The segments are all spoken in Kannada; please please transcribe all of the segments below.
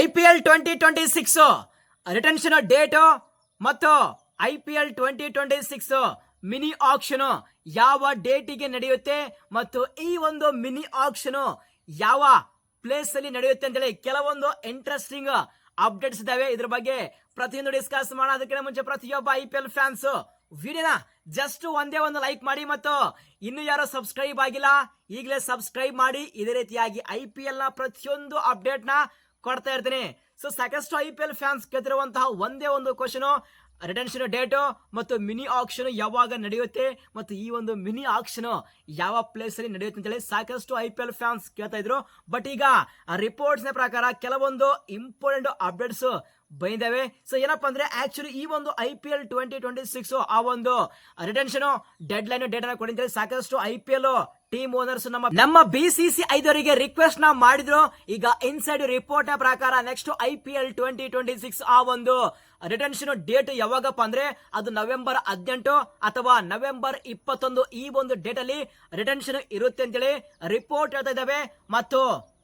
I P L twenty twenty six retention date ಮತ್ತು I P L twenty twenty six mini auction ಯಾವ ಡೇಟಿಗೆ ನಡೆಯುತ್ತೆ ಮತ್ತು ಈ ಒಂದು ಮಿನಿ ಆಕ್ಷನು ಯಾವ ಪ್ಲೇಸ್ ಅಲ್ಲಿ ನಡೆಯುತ್ತೆ ಅಂತೇಳಿ ಕೆಲವೊಂದು ಇಂಟ್ರೆಸ್ಟಿಂಗ್ ಅಪ್ಡೇಟ್ಸ್ ಇದಾವೆ. ಇದ್ರ ಬಗ್ಗೆ ಪ್ರತಿಯೊಂದು ಡಿಸ್ಕಸ್ ಮಾಡೋದಕ್ಕಿಂತ ಮುಂಚೆ ಪ್ರತಿಯೊಬ್ಬ ಐ ಪಿ ಎಲ್ ಫ್ಯಾನ್ಸ್ ವಿಡಿಯೋನ ಜಸ್ಟ್ ಒಂದೇ ಒಂದು ಲೈಕ್ ಮಾಡಿ ಮತ್ತು ಇನ್ನು ಯಾರು ಸಬ್ಸ್ಕ್ರೈಬ್ ಆಗಿಲ್ಲ, ಈಗಲೇ ಸಬ್ಸ್ಕ್ರೈಬ್ ಮಾಡಿ. ಇದೇ ರೀತಿಯಾಗಿ ಐ ಪಿ ಎಲ್ನ ಪ್ರತಿಯೊಂದು ಅಪ್ಡೇಟ್ನ ಕೊಡ್ತಾ ಇರ್ತೀನಿ. ಸೊ ಸಾಕಷ್ಟು ಐ ಪಿ ಎಲ್ ಫ್ಯಾನ್ಸ್ ಕೇಳ್ತಿರುವಂತಹ ಒಂದೇ ಒಂದು ಕ್ವಶನು ರಿಟರ್ನ್ಶನ್ ಡೇಟು ಮತ್ತು ಮಿನಿ ಆಕ್ಷನ್ ಯಾವಾಗ ನಡೆಯುತ್ತೆ, ಮತ್ತು ಈ ಒಂದು ಮಿನಿ ಆಕ್ಷನ್ ಯಾವ ಪ್ಲೇಸ್ ಅಲ್ಲಿ ನಡೆಯುತ್ತೆ ಅಂತೇಳಿ ಸಾಕಷ್ಟು ಐ ಪಿ ಎಲ್ ಫ್ಯಾನ್ಸ್ ಕೇಳ್ತಾ ಇದ್ರು. ಬಟ್ ಈಗ ರಿಪೋರ್ಟ್ಸ್ನ ಪ್ರಕಾರ ಕೆಲವೊಂದು ಇಂಪಾರ್ಟೆಂಟ್ ಅಪ್ಡೇಟ್ಸ್ ಬಂದಿದ್ದಾವೆ. ಸೊ ಏನಪ್ಪಾ ಅಂದ್ರೆ ಆಕ್ಚುಲಿ ಈ ಒಂದು I P L twenty twenty six ಆ ಒಂದು ರಿಟರ್ನ್ಶನ್ ಡೆಡ್ ಲೈನ್ ಡೇಟ್ ಅನ್ನ ಸಾಕಷ್ಟು I P L team owners ನಮ್ಮ ನಮ್ಮ ಬಿ ಸಿ ಐದವರಿಗೆ ರಿಕ್ವೆಸ್ಟ್ನ ಮಾಡಿದ್ರು. ಈಗ ಇನ್ಸೈಡ್ ರಿಪೋರ್ಟ್ನ ಪ್ರಕಾರ next I P L twenty twenty six ಆ ಒಂದು ರಿಟರ್ನ್ಶನ್ ಡೇಟ್ ಯಾವಾಗಪ್ಪ ಅಂದ್ರೆ, ಅದು ನವೆಂಬರ್ ಹದಿನೆಂಟು ಅಥವಾ ನವೆಂಬರ್ ಇಪ್ಪತ್ತೊಂದು ಈ ಒಂದು ಡೇಟ್ ಅಲ್ಲಿ ರಿಟರ್ನ್ಶನ್ ಇರುತ್ತೆ ಅಂತೇಳಿ ರಿಪೋರ್ಟ್ ಹೇಳ್ತಾ ಇದ್ದಾವೆ. ಮತ್ತು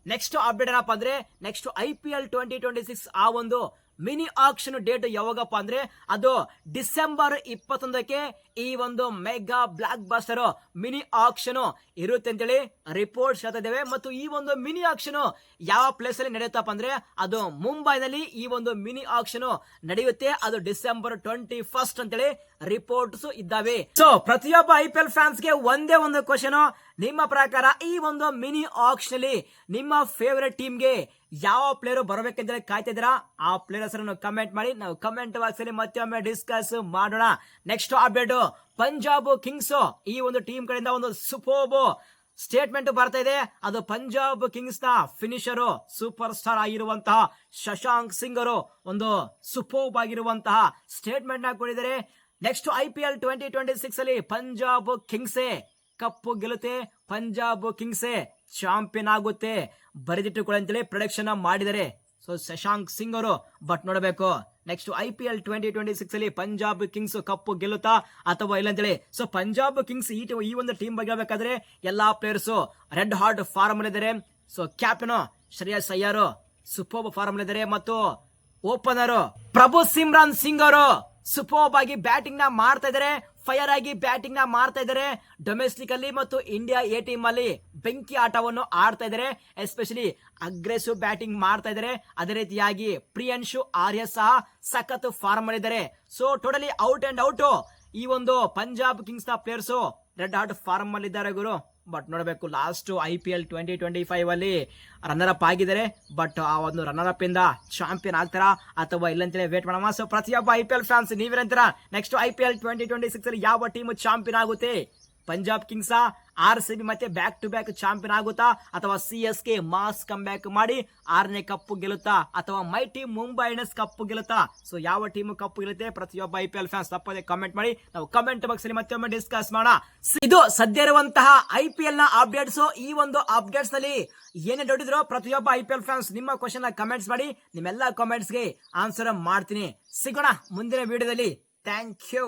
ನೆಕ್ಸ್ಟ್ ಅಪ್ಡೇಟ್ ಏನಪ್ಪ ಅಂದ್ರೆ next I P L twenty twenty six ಆ ಒಂದು ಮಿನಿ ಆಕ್ಷನ್ ಡೇಟ್ ಯಾವಾಗಪ್ಪ ಅಂದ್ರೆ, ಅದು ಡಿಸೆಂಬರ್ ಇಪ್ಪತ್ತೊಂದಕ್ಕೆ ಈ ಒಂದು mega blockbuster mini auction ಇರುತ್ತೆ ಅಂತೇಳಿ ರಿಪೋರ್ಟ್ಸ್ ಹೇಳ್ತಾ ಇದ್ದೇವೆ. ಮತ್ತು ಈ ಒಂದು ಮಿನಿ ಆಕ್ಷನ್ ಯಾವ ಪ್ಲೇಸ್ ಅಲ್ಲಿ ನಡೆಯುತ್ತಪ್ಪ ಅಂದ್ರೆ, ಅದು ಮುಂಬೈನಲ್ಲಿ ಈ ಒಂದು ಮಿನಿ ಆಕ್ಷನ್ ನಡೆಯುತ್ತೆ. ಅದು ಡಿಸೆಂಬರ್ ಟ್ವೆಂಟಿ ಫಸ್ಟ್ ಅಂತೇಳಿ ರಿಪೋರ್ಟ್ಸ್ ಇದ್ದಾವೆ. ಸೊ ಪ್ರತಿಯೊಬ್ಬ ಐ ಪಿ ಎಲ್ ಫ್ಯಾನ್ಸ್ಗೆ ಒಂದೇ ಒಂದು ಕ್ವಶನ್ ನಿಮ್ಮ ಪ್ರಕಾರ ಈ ಒಂದು ಮಿನಿ ಆಕ್ಷನ್ ಅಲ್ಲಿ ನಿಮ್ಮ ಫೇವರೆಟ್ ಟೀಮ್ಗೆ ಯಾವ ಪ್ಲೇಯರ್ ಕಾಯ್ತಾ ಇದ್ದೀರಾ? ಆ ಪ್ಲೇಯರ್ ಹೆಸರನ್ನು ಕಮೆಂಟ್ ಮಾಡಿ. ನಾವು ಕಮೆಂಟ್ ಬಾಕ್ಸ್ ಅಲ್ಲಿ ಮತ್ತೊಮ್ಮೆ ಡಿಸ್ಕಸ್ ಮಾಡೋಣ. ನೆಕ್ಸ್ಟ್ ಅಪ್ಡೇಟ್ ಪಂಜಾಬ್ ಕಿಂಗ್ಸ್ ಈ ಒಂದು ಟೀಮ್ ಕಡೆಯಿಂದ ಒಂದು ಸುಪೋಬ್ ಸ್ಟೇಟ್ಮೆಂಟ್ ಬರ್ತಾ ಇದೆ. ಅದು ಪಂಜಾಬ್ ಕಿಂಗ್ಸ್ನ ಫಿನಿಷರ್ ಸೂಪರ್ ಸ್ಟಾರ್ ಆಗಿರುವಂತಹ ಶಶಾಂಕ್ ಸಿಂಗ್ ಅವರು ಒಂದು ಸುಪೋಬ್ ಆಗಿರುವಂತಹ ಸ್ಟೇಟ್ಮೆಂಟ್ನ ಕೊಡಿದರೆ next I P L twenty twenty six ಅಲ್ಲಿ ಪಂಜಾಬ್ ಕಿಂಗ್ಸೇ ಕಪ್ಪು ಗೆಲ್ಲುತ್ತೆ ಪಂಜಾಬ್ ಕಿಂಗ್ಸೇ ಚಾಂಪಿಯನ್ ಆಗುತ್ತೆ. ಬರೆದಿಟ್ಟುಕೊಳ್ಳಿ ಅಂತೇಳಿ ಪ್ರೊಡಕ್ಷನ್ ಮಾಡಿದರೆ. ಸೊ ಶಶಾಂಕ್ ಸಿಂಗ್ ಅವರು ಬಟ್ ನೋಡಬೇಕು. Next I P L twenty twenty six ಅಲ್ಲಿ ಪಂಜಾಬ್ ಕಿಂಗ್ಸ್ ಕಪ್ಪು ಗೆಲ್ಲುತ್ತಾ ಅಥವಾ ಇಲ್ಲ ಅಂತೇಳಿ ಸೊ ಪಂಜಾಬ್ ಕಿಂಗ್ಸ್ ಈ ಈ ಒಂದು ಟೀಮ್ ಬಗ್ಗೆ ಹೇಳ್ಬೇಕಾದ್ರೆ ಎಲ್ಲಾ ಪ್ಲೇಯರ್ಸ್ ರೆಡ್ ಹಾರ್ಟ್ ಫಾರ್ಮ್ ಇದ್ದಾರೆ. So captain Shreyas Iyer super form ಇದ್ದಾರೆ. ಮತ್ತು ಓಪನರ್ ಪ್ರಭು ಸಿಮ್ರಾನ್ ಸಿಂಗ್ ಅವರು. ಸೂಪರ್ ಆಗಿ ಬ್ಯಾಟಿಂಗ್ನ ಮಾಡ್ತಾ ಇದಾರೆ. ಫೈರ್ ಆಗಿ ಬ್ಯಾಟಿಂಗ್ನ ಮಾಡ್ತಾ ಇದ್ದಾರೆ ಡೊಮೆಸ್ಟಿಕ್ ಅಲ್ಲಿ ಮತ್ತು ಇಂಡಿಯಾ ಎ ಟೀಮ್ ಅಲ್ಲಿ ಬೆಂಕಿ ಆಟವನ್ನು ಆಡ್ತಾ ಇದ್ದಾರೆ ಎಸ್ಪೆಷಲಿ ಅಗ್ರೆಸಿವ್ ಬ್ಯಾಟಿಂಗ್ ಮಾಡ್ತಾ ಇದ್ದಾರೆ ಅದೇ ರೀತಿಯಾಗಿ ಪ್ರಿಯಾಂಶು ಆರ್ಯ ಸಹ ಸಖತ್ ಫಾರ್ಮ್ ಮಾಡಿದ್ದಾರೆ so totally out and out ಈ ಒಂದು ಪಂಜಾಬ್ ಕಿಂಗ್ಸ್ನ ಪ್ಲೇಯರ್ಸ್ ರೆಡ್ ಹಾಟ್ ಫಾರ್ಮ್ ಅಲ್ಲಿ ಇದ್ದಾರೆ ಗುರು. ಬಟ್ ನೋಡಬೇಕು last I P L twenty twenty five ಅಲ್ಲಿ ರನ್ನರ್ ಅಪ್ ಆಗಿದ್ದಾರೆ. ಬಟ್ ಆ ಒಂದು ರನ್ನರ್ ಅಪ್ ಇಂದ ಚಾಂಪಿಯನ್ ಆಗ್ತಾರಾ ಅಥವಾ ಇಲ್ಲ ಅಂತೇಳಿ ವೇಟ್ ಮಾಡೋಣ. ಸೊ ಪ್ರತಿಯೊಬ್ಬ I P L fans ನೀವೇನಂತೀರಾ next I P L twenty twenty six ಯಾವ ಟೀಮ್ ಚಾಂಪಿಯನ್ ಆಗುತ್ತೆ? Punjab Kings R C B ಮತ್ತೆ ಬ್ಯಾಕ್ ಟು ಬ್ಯಾಕ್ ಚಾಂಪಿಯನ್ ಆಗುತ್ತಾ? ಅಥವಾ C S K mass come back ಮಾಡಿ ಆರನೇ ಕಪ್ಪು ಗೆಲ್ಲುತ್ತಾ? ಅಥವಾ my team Mumbai Indians cup ಗೆಲ್ಲುತ್ತಾ? So ಯಾವ ಟೀಮ್ ಕಪ್ ಗೆಲ್ಲುತ್ತೆ? ಪ್ರತಿಯೊಬ್ಬ ಐ ಪಿ ಎಲ್ ಫ್ಯಾನ್ಸ್ ತಪ್ಪದೆ ಕಮೆಂಟ್ ಮಾಡಿ. ನಾವು ಕಮೆಂಟ್ ಬಾಕ್ಸ್ ಅಲ್ಲಿ ಮತ್ತೊಮ್ಮೆ ಡಿಸ್ಕಸ್ ಮಾಡೋಣ. ಇದು ಸದ್ಯ ಇರುವಂತಹ ಐ ಪಿ ಎಲ್ನ ಅಪ್ಡೇಟ್ಸ್ ಈ ಒಂದು ಅಪ್ಡೇಟ್ಸ್ನಲ್ಲಿ ಏನೇ ದೊಡ್ಡಿದ್ರು ಪ್ರತಿಯೊಬ್ಬ ಐ ಪಿ ಎಲ್ ಫ್ಯಾನ್ಸ್ ನಿಮ್ಮ ಕ್ವಶನ್ ಕಮೆಂಟ್ಸ್ ಮಾಡಿ. ನಿಮ್ಮೆಲ್ಲ ಕಾಮೆಂಟ್ಸ್ಗೆ ಆನ್ಸರ್ ಮಾಡ್ತೀನಿ. ಸಿಗೋಣ ಮುಂದಿನ ವಿಡಿಯೋದಲ್ಲಿ ಥ್ಯಾಂಕ್ ಯು